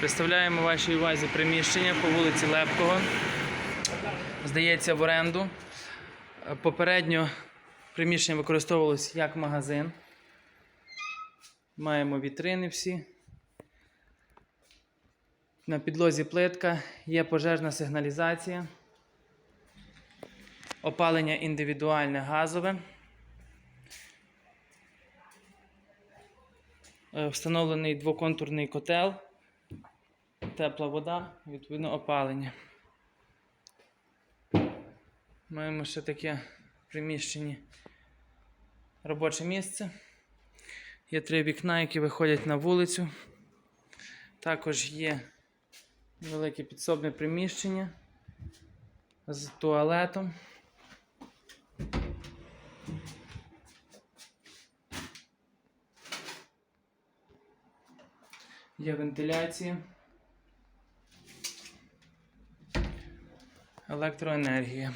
Представляємо вашій увазі приміщення по вулиці Лепкого. Здається, в оренду. Е, Попередньо приміщення використовувалось як магазин. Маємо вітрини всі. На підлозі плитка, є пожежна сигналізація, опалення індивідуальне газове. Е, Встановлений двоконтурний котел, тепла вода, відповідно опалення. Маємо ще таке в приміщенні робоче місце. Є три вікна, які виходять на вулицю. Також є велике підсобне приміщення з туалетом. Є вентиляція. Електроенергія.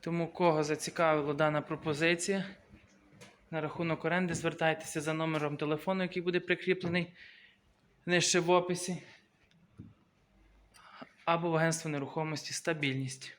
Тому кого зацікавила дана пропозиція на рахунок оренди, звертайтеся за номером телефону, який буде прикріплений нижче в описі, або в агентство нерухомості стабільність.